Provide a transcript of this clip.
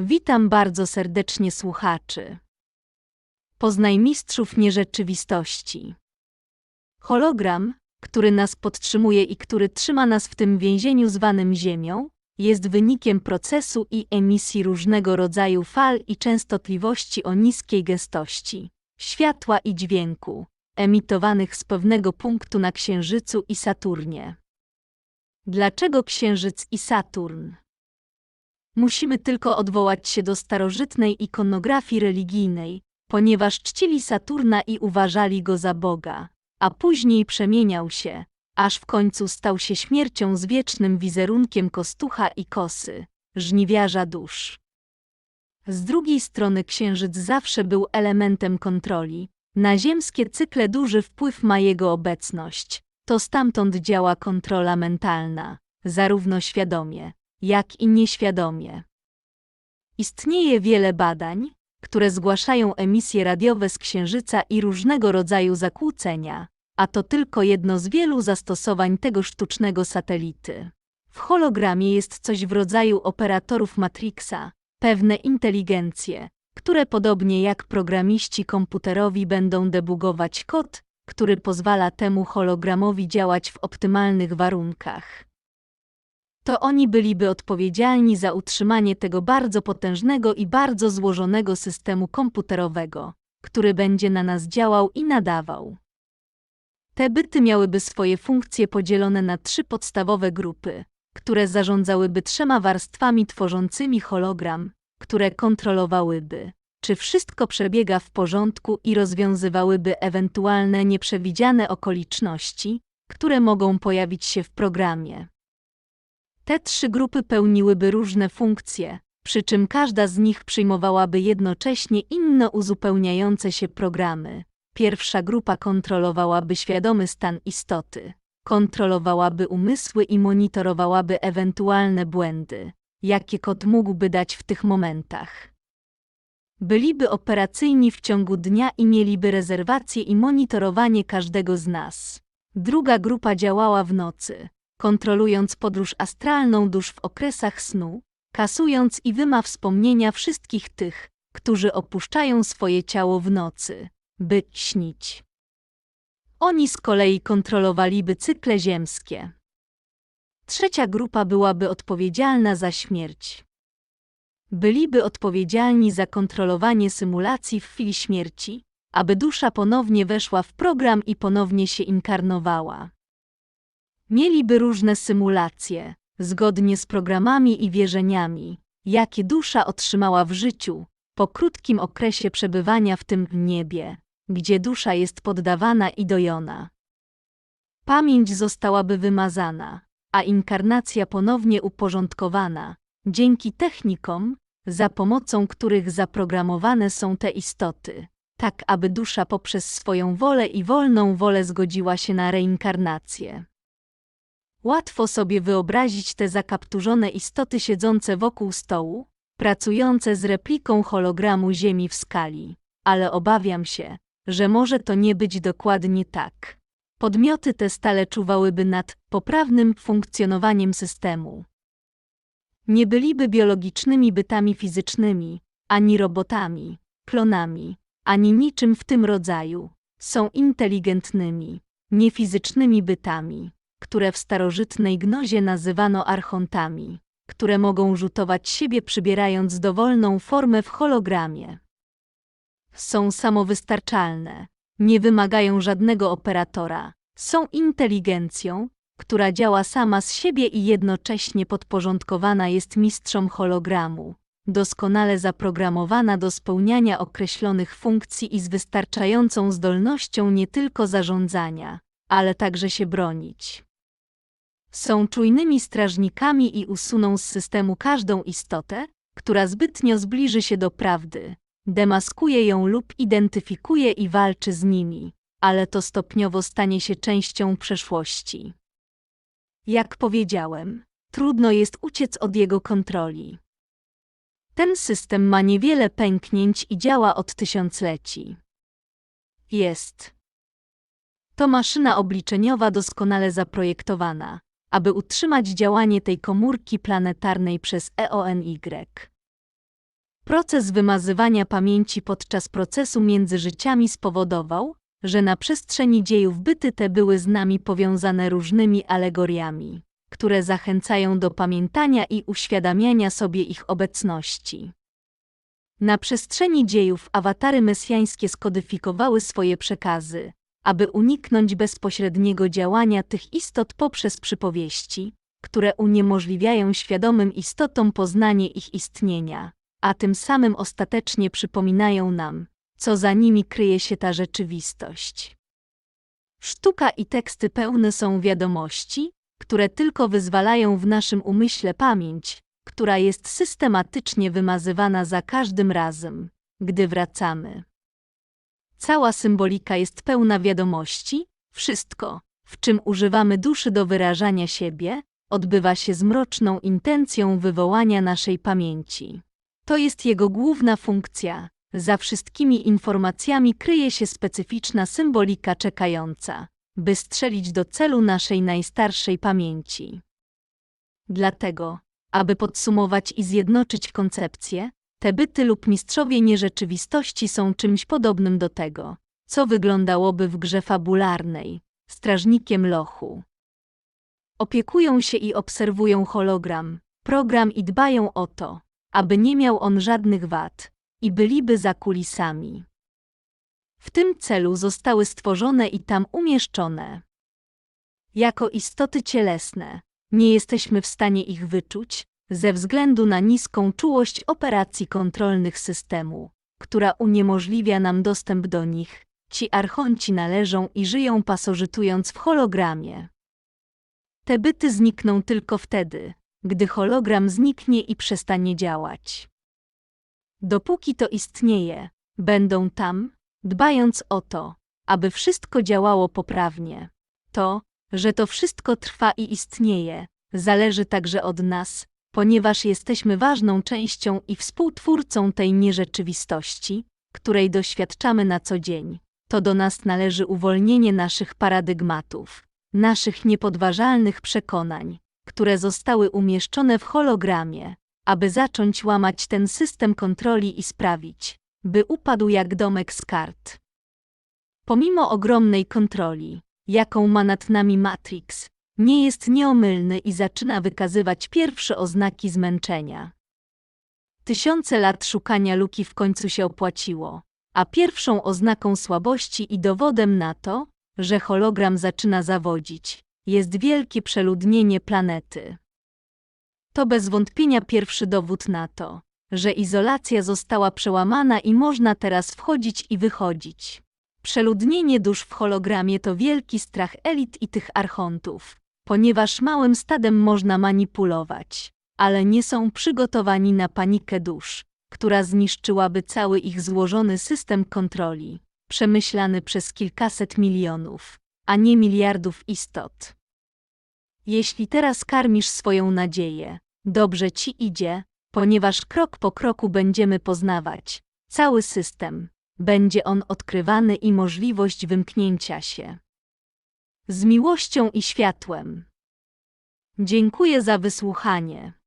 Witam bardzo serdecznie słuchaczy. Poznaj mistrzów nierzeczywistości. Hologram, który nas podtrzymuje i który trzyma nas w tym więzieniu zwanym Ziemią, jest wynikiem procesu i emisji różnego rodzaju fal i częstotliwości o niskiej gęstości, światła i dźwięku, emitowanych z pewnego punktu na Księżycu i Saturnie. Dlaczego Księżyc i Saturn? Musimy tylko odwołać się do starożytnej ikonografii religijnej, ponieważ czcili Saturna i uważali go za Boga, a później przemieniał się, aż w końcu stał się śmiercią z wiecznym wizerunkiem kostucha i kosy, żniwiarza dusz. Z drugiej strony księżyc zawsze był elementem kontroli. Na ziemskie cykle duży wpływ ma jego obecność. To stamtąd działa kontrola mentalna, zarówno świadomie, jak i nieświadomie. Istnieje wiele badań, które zgłaszają emisje radiowe z księżyca i różnego rodzaju zakłócenia, a to tylko jedno z wielu zastosowań tego sztucznego satelity. W hologramie jest coś w rodzaju operatorów Matrixa, pewne inteligencje, które podobnie jak programiści komputerowi będą debugować kod, który pozwala temu hologramowi działać w optymalnych warunkach. To oni byliby odpowiedzialni za utrzymanie tego bardzo potężnego i bardzo złożonego systemu komputerowego, który będzie na nas działał i nadawał. Te byty miałyby swoje funkcje podzielone na trzy podstawowe grupy, które zarządzałyby trzema warstwami tworzącymi hologram, które kontrolowałyby, czy wszystko przebiega w porządku i rozwiązywałyby ewentualne nieprzewidziane okoliczności, które mogą pojawić się w programie. Te trzy grupy pełniłyby różne funkcje, przy czym każda z nich przyjmowałaby jednocześnie inne uzupełniające się programy. Pierwsza grupa kontrolowałaby świadomy stan istoty, kontrolowałaby umysły i monitorowałaby ewentualne błędy, jakie kod mógłby dać w tych momentach. Byliby operacyjni w ciągu dnia i mieliby rezerwację i monitorowanie każdego z nas. Druga grupa działała w nocy, kontrolując podróż astralną dusz w okresach snu, kasując i wyma wspomnienia wszystkich tych, którzy opuszczają swoje ciało w nocy, by śnić. Oni z kolei kontrolowaliby cykle ziemskie. Trzecia grupa byłaby odpowiedzialna za śmierć. Byliby odpowiedzialni za kontrolowanie symulacji w chwili śmierci, aby dusza ponownie weszła w program i ponownie się inkarnowała. Mieliby różne symulacje, zgodnie z programami i wierzeniami, jakie dusza otrzymała w życiu, po krótkim okresie przebywania w tym niebie, gdzie dusza jest poddawana i dojona. Pamięć zostałaby wymazana, a inkarnacja ponownie uporządkowana, dzięki technikom, za pomocą których zaprogramowane są te istoty, tak aby dusza poprzez swoją wolę i wolną wolę zgodziła się na reinkarnację. Łatwo sobie wyobrazić te zakapturzone istoty siedzące wokół stołu, pracujące z repliką hologramu Ziemi w skali, ale obawiam się, że może to nie być dokładnie tak. Podmioty te stale czuwałyby nad poprawnym funkcjonowaniem systemu. Nie byliby biologicznymi bytami fizycznymi, ani robotami, klonami, ani niczym w tym rodzaju. Są inteligentnymi, niefizycznymi bytami które w starożytnej gnozie nazywano archontami, które mogą rzutować siebie przybierając dowolną formę w hologramie. Są samowystarczalne, nie wymagają żadnego operatora, są inteligencją, która działa sama z siebie i jednocześnie podporządkowana jest mistrzom hologramu, doskonale zaprogramowana do spełniania określonych funkcji i z wystarczającą zdolnością nie tylko zarządzania, ale także się bronić. Są czujnymi strażnikami i usuną z systemu każdą istotę, która zbytnio zbliży się do prawdy, demaskuje ją lub identyfikuje i walczy z nimi, ale to stopniowo stanie się częścią przeszłości. Jak powiedziałem, trudno jest uciec od jego kontroli. Ten system ma niewiele pęknięć i działa od tysiącleci. Jest. To maszyna obliczeniowa doskonale zaprojektowana, aby utrzymać działanie tej komórki planetarnej przez EONY. Proces wymazywania pamięci podczas procesu między życiami spowodował, że na przestrzeni dziejów byty te były z nami powiązane różnymi alegoriami, które zachęcają do pamiętania i uświadamiania sobie ich obecności. Na przestrzeni dziejów awatary mesjańskie skodyfikowały swoje przekazy, aby uniknąć bezpośredniego działania tych istot poprzez przypowieści, które uniemożliwiają świadomym istotom poznanie ich istnienia, a tym samym ostatecznie przypominają nam, co za nimi kryje się ta rzeczywistość. Sztuka i teksty pełne są wiadomości, które tylko wyzwalają w naszym umyśle pamięć, która jest systematycznie wymazywana za każdym razem, gdy wracamy. Cała symbolika jest pełna wiadomości, wszystko, w czym używamy duszy do wyrażania siebie, odbywa się z mroczną intencją wywołania naszej pamięci. To jest jego główna funkcja. Za wszystkimi informacjami kryje się specyficzna symbolika czekająca, by strzelić do celu naszej najstarszej pamięci. Dlatego, aby podsumować i zjednoczyć koncepcje, te byty lub mistrzowie nierzeczywistości są czymś podobnym do tego, co wyglądałoby w grze fabularnej, strażnikiem lochu. Opiekują się i obserwują hologram, program i dbają o to, aby nie miał on żadnych wad i byliby za kulisami. W tym celu zostały stworzone i tam umieszczone. Jako istoty cielesne, nie jesteśmy w stanie ich wyczuć, ze względu na niską czułość operacji kontrolnych systemu, która uniemożliwia nam dostęp do nich. Ci archonci należą i żyją pasożytując w hologramie. Te byty znikną tylko wtedy, gdy hologram zniknie i przestanie działać. Dopóki to istnieje, będą tam, dbając o to, aby wszystko działało poprawnie. To, że to wszystko trwa i istnieje, zależy także od nas, ponieważ jesteśmy ważną częścią i współtwórcą tej nierzeczywistości, której doświadczamy na co dzień. To do nas należy uwolnienie naszych paradygmatów, naszych niepodważalnych przekonań, które zostały umieszczone w hologramie, aby zacząć łamać ten system kontroli i sprawić, by upadł jak domek z kart. Pomimo ogromnej kontroli, jaką ma nad nami Matrix, nie jest nieomylny i zaczyna wykazywać pierwsze oznaki zmęczenia. Tysiące lat szukania luki w końcu się opłaciło, a pierwszą oznaką słabości i dowodem na to, że hologram zaczyna zawodzić, jest wielkie przeludnienie planety. To bez wątpienia pierwszy dowód na to, że izolacja została przełamana i można teraz wchodzić i wychodzić. Przeludnienie dusz w hologramie to wielki strach elit i tych archontów, ponieważ małym stadem można manipulować, ale nie są przygotowani na panikę dusz, która zniszczyłaby cały ich złożony system kontroli, przemyślany przez kilkaset milionów, a nie miliardów istot. Jeśli teraz karmisz swoją nadzieję, dobrze ci idzie, ponieważ krok po kroku będziemy poznawać cały system, będzie on odkrywany i możliwość wymknięcia się. Z miłością i światłem. Dziękuję za wysłuchanie.